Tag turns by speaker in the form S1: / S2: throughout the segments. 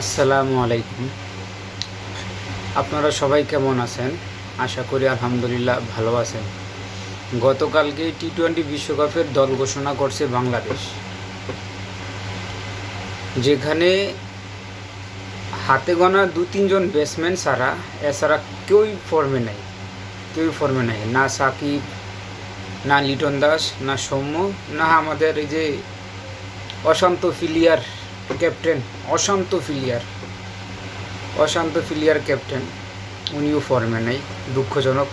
S1: আসসালামু আলাইকুম। আপনারা সবাই কেমন আছেন? আশা করি আলহামদুলিল্লাহ ভালো আছেন। গতকালকে টি টোয়েন্টি বিশ্বকাপের দল ঘোষণা করছে বাংলাদেশ। যেখানে হাতে গোনা দু তিনজন ব্যাটসম্যান ছাড়া এছাড়া কেউই ফর্মে নাই। কেউই ফর্মে নাই। না সাকিব, না লিটন দাস, না সৌম্য, না আমাদের এই যে অশান্ত ফিলিয়ার ক্যাপ্টেন, অশান্ত ফিলিয়ার। অশান্ত ফিলিয়ার ক্যাপ্টেন, উনিও ফর্মে নেই, দুঃখজনক।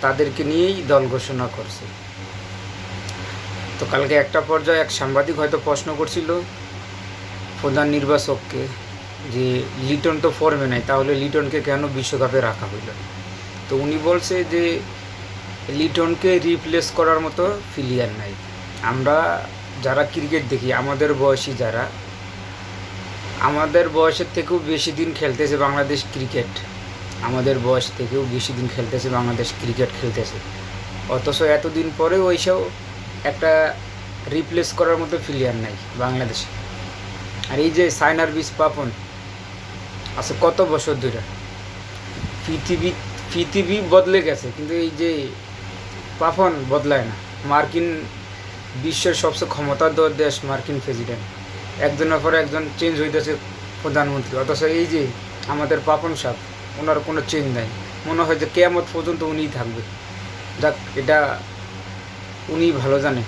S1: তাদেরকে নিয়েই দল ঘোষণা করছে। তো কালকে একটা পর্যায়ে এক সাংবাদিক হয়তো প্রশ্ন করছিল প্রধান নির্বাচককে যে, লিটন তো ফর্মে নাই, তাহলে লিটনকে কেন বিশ্বকাপে রাখা হইল? তো উনি বলছে যে, লিটনকে রিপ্লেস করার মতো ফিলিয়ার নাই। আমরা যারা ক্রিকেট দেখি, আমাদের বয়সী যারা আমাদের বয়সের থেকেও বেশি দিন খেলতেছে বাংলাদেশ ক্রিকেট। আমাদের বয়স থেকেও বেশি দিন খেলতেছে বাংলাদেশ ক্রিকেট খেলতেছে। অথচ এতদিন পরে ওইসব একটা রিপ্লেস করার মতো প্লেয়ার নাই বাংলাদেশে। আর এই যে সাইনার বিস পাপন আছে কত বছর ধরে? পৃথিবী পৃথিবী বদলে গেছে, কিন্তু এই যে পাপন বদলায় না। মার্কিন বিশ্বের সবচেয়ে ক্ষমতাধর দেশ মার্কিন প্রেসিডেন্ট। একজনের পরে একজন চেঞ্জ হইতেছে প্রধানমন্ত্রী। অথচ এই যে আমাদের পাপন সাহ ওনার কোনো চেঞ্জ নাই। মনে হয় যে কেয়ামত পর্যন্ত উনিই থাকবে। যাক, এটা উনি ভালো জানে।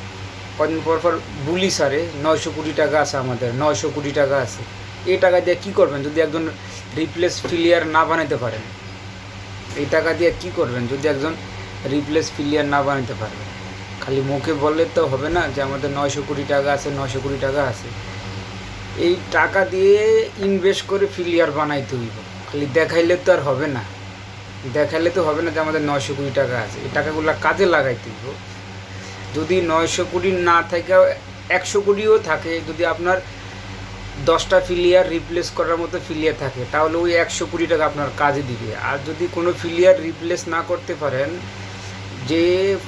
S1: কদিন পর পর বুলি সারে, নয়শো কোটি টাকা আছে আমাদের, নয়শো কোটি টাকা আছে। এই টাকা দিয়ে কী করবেন? যদি একজন রিপ্লেস প্লেয়ার না বানাতে পারেন, এই টাকা দিয়ে কী করবেন? যদি একজন রিপ্লেস প্লেয়ার না বানাতে পারেন খালি মুখে বললে তো হবে না যে আমাদের নয়শো কোটি টাকা আছে, নয়শো কোটি টাকা আছে। এই টাকা দিয়ে ইনভেস্ট করে ফিলিয়ার বানাইতে হইব। খালি দেখাইলে তো আর হবে না। দেখাইলে তো হবে না যে আমাদের নয়শো কোটি টাকা আছে। এই টাকাগুলো কাজে লাগাইতে হইব। যদি নয়শো কোটি না থাকে, একশো কোটিও থাকে। যদি আপনার দশটা ফিলিয়ার রিপ্লেস করার মতো ফিলিয়ার থাকে, তাহলে ওই একশো কোটি টাকা আপনার কাজে দিবে। আর যদি কোনো ফিলিয়ার রিপ্লেস না করতে পারেন, যে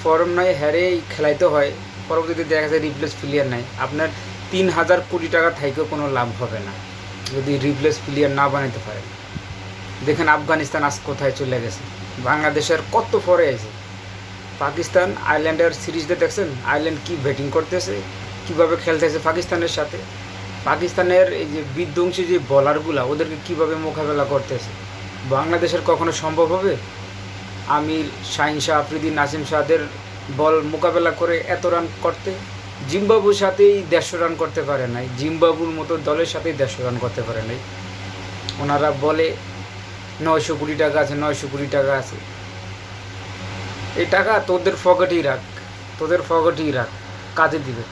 S1: ফর্ম নয় হ্যারে খেলাইতে হয়। পরবর্তীতে দেখা যায় রিপ্লেস ফিলিয়ার নাই। আপনার তিন হাজার কোটি টাকা থাকেও কোনো লাভ হবে না, যদি রিপ্লেস প্লেয়ার না বানাইতে পারেন দেখেন আফগানিস্তান আজ কোথায় চলে গেছে। বাংলাদেশের কত পরে আছে। পাকিস্তান, আয়ারল্যান্ডের সিরিজটা দেখছেন? আয়ারল্যান্ড কি ব্যাটিং করতেছে, কীভাবে খেলতেছে পাকিস্তানের সাথে? পাকিস্তানের এই যে বিধ্বংসী যে বলারগুলা ওদেরকে কীভাবে মোকাবেলা করতেছে? বাংলাদেশের কখনো সম্ভব হবে? আমির শাহিন শাহ, আফ্রিদি নাসিম শাহদের বল মোকাবেলা করে এত রান করতে? জিম্বাবুর সাথেই দেড়শো রান করতে পারে নাই, জিম্বাবুর মতো দলের সাথেই দেড়শো রান করতে পারে নাই। ওনারা বলে নয়শো কোটি টাকা আছে, নয়শো কোটি টাকা আছে। এই টাকা তোদের ফকেটেই রাখ, তোদের ফকেটেই রাখ, কাজে দিবে।